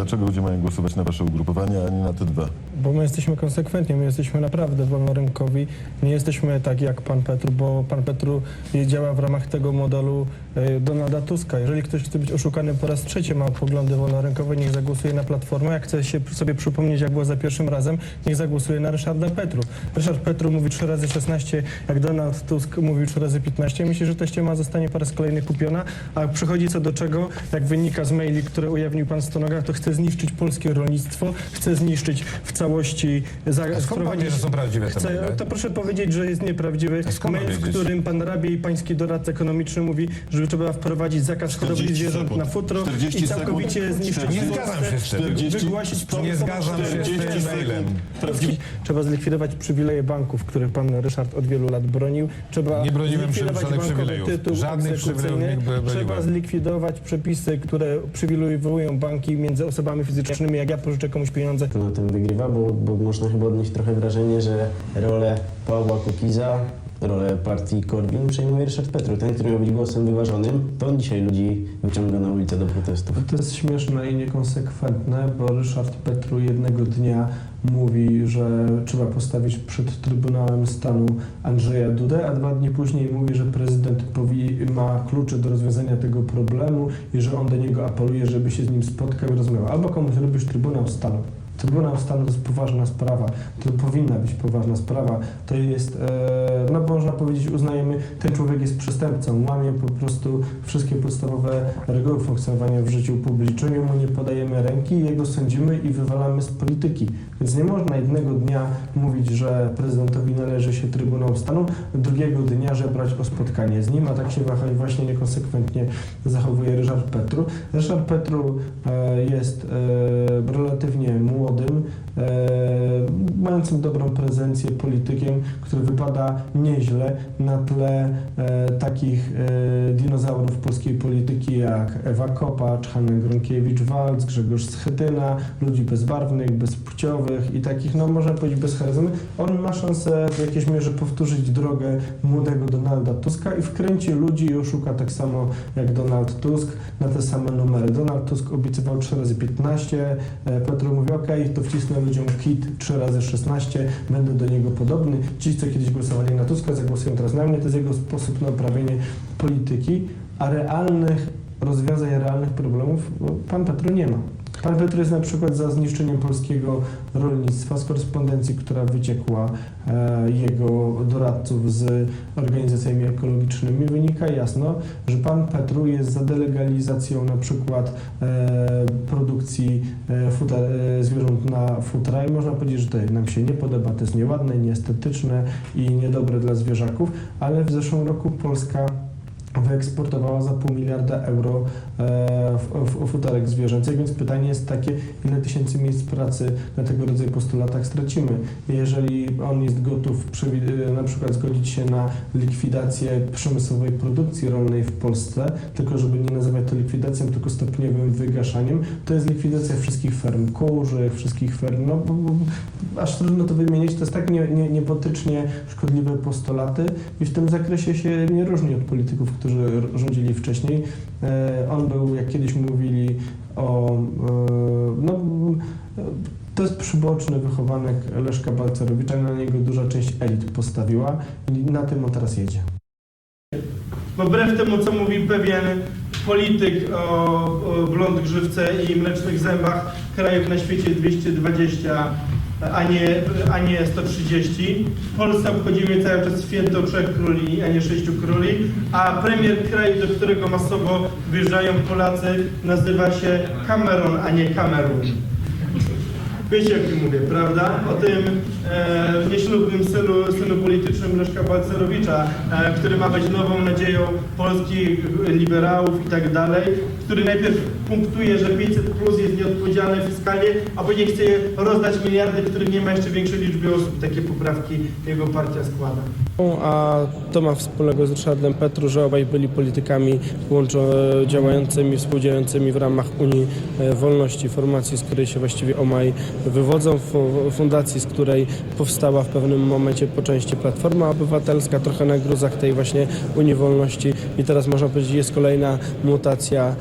Dlaczego ludzie mają głosować na wasze ugrupowanie, a nie na te dwa? Bo my jesteśmy konsekwentni, my jesteśmy naprawdę wolnorynkowi. Nie jesteśmy tak jak pan Petru, bo pan Petru działa w ramach tego modelu Donalda Tuska. Jeżeli ktoś chce być oszukany po raz trzeci, ma poglądy wolnorynkowe, niech zagłosuje na Platformę. Jak chce się sobie przypomnieć, jak było za pierwszym razem, niech zagłosuje na Ryszarda Petru. Ryszard Petru mówi 3 razy 16, jak Donald Tusk mówił 3 razy 15. Myślę, że ta ściema zostanie po raz kolejny kupiona, a przychodzi co do czego, jak wynika z maili, które ujawnił pan Stonoga, to chce zniszczyć polskie rolnictwo, chce zniszczyć w całości... Za, A skąd pan wie, że są prawdziwe te Chce, maile? to proszę powiedzieć, że jest nieprawdziwy mail, w którym pan Rabie i pański doradca ekonomiczny mówi, że trzeba wprowadzić zakaz hodowli 40 zwierząt sekund. na futro 40 i całkowicie sekund. zniszczyć Nie zgadzam się z tym. 40 wygłosić Nie zgadzam się z 40 tym mailem. Trzeba zlikwidować przywileje banków, których pan Ryszard od wielu lat bronił. Trzeba Nie broniłem zlikwidować żadnych bankowy przywilejów. tytuł Żadnych egzekucyjny. przywilejów nie broniłem. Trzeba zlikwidować przepisy, które przywilejowują banki między osobami fizycznymi. Jak ja pożyczę komuś pieniądze, Kto na tym wygrywa, bo, bo można chyba odnieść trochę wrażenie, że rolę Pawła Kukiza, rolę partii Korwin przejmuje Ryszard Petru. Ten, który być głosem wyważonym, to on dzisiaj ludzi wyciąga na ulicę do protestów. To jest śmieszne i niekonsekwentne, bo Ryszard Petru jednego dnia mówi, że trzeba postawić przed Trybunałem Stanu Andrzeja Dudę, a dwa dni później mówi, że prezydent ma klucze do rozwiązania tego problemu i że on do niego apeluje, żeby się z nim spotkał i rozmawiał. Albo komuś robisz Trybunał Stanu. Trybunał Stanu to jest poważna sprawa, to powinna być poważna sprawa. To jest, e, no można powiedzieć, uznajemy, ten człowiek jest przestępcą, łamie po prostu wszystkie podstawowe reguły funkcjonowania w życiu publicznym, mu nie podajemy ręki, jego sądzimy i wywalamy z polityki. Więc nie można jednego dnia mówić, że prezydentowi należy się Trybunał Stanu, drugiego dnia żebrać o spotkanie z nim, a tak się właśnie niekonsekwentnie zachowuje Ryszard Petru. Ryszard Petru e, jest e, relatywnie młodym, e, mającym dobrą prezencję politykiem, który wypada nieźle na tle e, takich e, dinozaurów polskiej polityki jak Ewa Kopacz, Hanna Gronkiewicz-Walc, Grzegorz Schetyna, ludzi bezbarwnych, bezpłciowych i takich, no można powiedzieć, bez. On ma szansę w jakiejś mierze powtórzyć drogę młodego Donalda Tuska i wkręci ludzi i oszuka tak samo jak Donald Tusk na te same numery. Donald Tusk obiecywał 3 razy 15, e, Petro mówi, ok, to wcisnę ludziom kit 3 razy 16, będę do niego podobny. Ci, co kiedyś głosowali na Tuska, zagłosują teraz na mnie. To jest jego sposób na uprawianie polityki, a realnych rozwiązań, realnych problemów no, pan Petro nie ma. Pan Petro jest na przykład za zniszczeniem polskiego rolnictwa. Z korespondencji, która wyciekła e, jego doradców z organizacjami ekologicznymi, wynika jasno, że pan Petru jest za delegalizacją na przykład e, produkcji e, futer, e, zwierząt na futra. I można powiedzieć, że to nam się nie podoba, to jest nieładne, nieestetyczne i niedobre dla zwierzaków, ale w zeszłym roku Polska wyeksportowała za pół miliarda euro e, futerek zwierzęcych, więc pytanie jest takie, ile tysięcy miejsc pracy na tego rodzaju postulatach stracimy. Jeżeli on jest gotów e, na przykład zgodzić się na likwidację przemysłowej produkcji rolnej w Polsce, tylko żeby nie nazywać to likwidacją, tylko stopniowym wygaszaniem, to jest likwidacja wszystkich ferm kurzych, wszystkich ferm, no bo, bo, aż trudno to wymienić, to jest tak nie, nie, niebotycznie szkodliwe postulaty i w tym zakresie się nie różni od polityków, którzy r- rządzili wcześniej. E, On był, jak kiedyś mówili, o. e, No, to jest przyboczny wychowanek Leszka Balcerowicza, na niego duża część elit postawiła i na tym on teraz jedzie. Wbrew temu, co mówi pewien polityk o, o blond grzywce i mlecznych zębach krajów na świecie 220, a nie, a nie 130. W Polsce obchodzimy cały czas święto trzech króli, a nie sześciu króli, a premier kraju, do którego masowo wyjeżdżają Polacy, nazywa się Cameron, a nie Kamerun. Wiecie, o kim mówię, prawda? O tym e, nieślubnym synu, synu politycznym Leszka Balcerowicza, e, który ma być nową nadzieją polskich liberałów i tak dalej, który najpierw punktuje, że 500 plus jest nieodpowiedzialne fiskalnie, a później chce rozdać miliardy, w których nie ma jeszcze większej liczby osób. Takie poprawki jego partia składa. A to ma wspólnego z Ryszardem Petru, że obaj byli politykami działającymi, współdziałającymi w ramach Unii e, Wolności, formacji, z której się właściwie omaj wywodzą, fu- fundacji, z której powstała w pewnym momencie po części Platforma Obywatelska, trochę na gruzach tej właśnie Unii Wolności i teraz można powiedzieć jest kolejna mutacja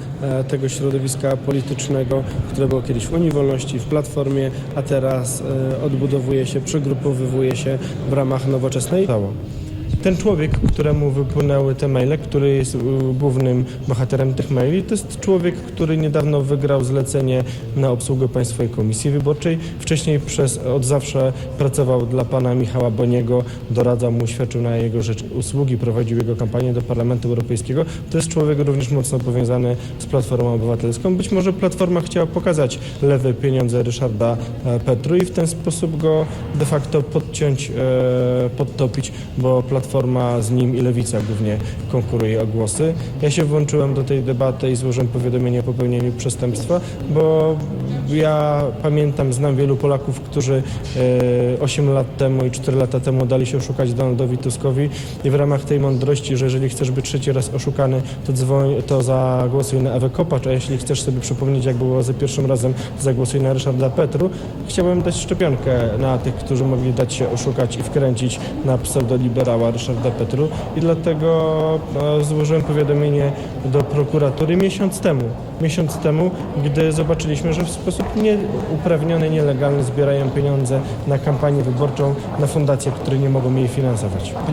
tego środowiska politycznego, które było kiedyś w Unii Wolności, w Platformie, a teraz e, odbudowuje się, przygrupowywuje się w ramach nowoczesnej. Ten człowiek, któremu wypłynęły te maile, który jest y, głównym bohaterem tych maili, to jest człowiek, który niedawno wygrał zlecenie na obsługę Państwowej Komisji Wyborczej. Wcześniej przez od zawsze pracował dla pana Michała Boniego, doradzał mu, świadczył na jego rzecz usługi, prowadził jego kampanię do Parlamentu Europejskiego. To jest człowiek również mocno powiązany z Platformą Obywatelską. Być może Platforma chciała pokazać lewe pieniądze Ryszarda e, Petru i w ten sposób go de facto podciąć, e, podtopić, bo Platforma z nim i Lewica głównie konkuruje o głosy. Ja się włączyłem do tej debaty i złożyłem powiadomienie o popełnieniu przestępstwa, bo ja pamiętam, znam wielu Polaków, którzy e, 8 lat temu i 4 lata temu dali się oszukać Donaldowi Tuskowi i w ramach tej mądrości, że jeżeli chcesz być trzeci raz oszukany, to, dzwoń, to zagłosuj na Ewę Kopacz, a jeśli chcesz sobie przypomnieć, jak było za pierwszym razem, zagłosuj na Ryszarda Petru. Chciałem dać szczepionkę na tych, którzy mogli dać się oszukać i wkręcić na pseudoliberała Ryszarda Petru i dlatego e, złożyłem powiadomienie do prokuratury miesiąc temu. Miesiąc temu, gdy zobaczyliśmy, że w sposób nieuprawniony, nielegalny zbierają pieniądze na kampanię wyborczą, na fundacje, które nie mogą jej finansować.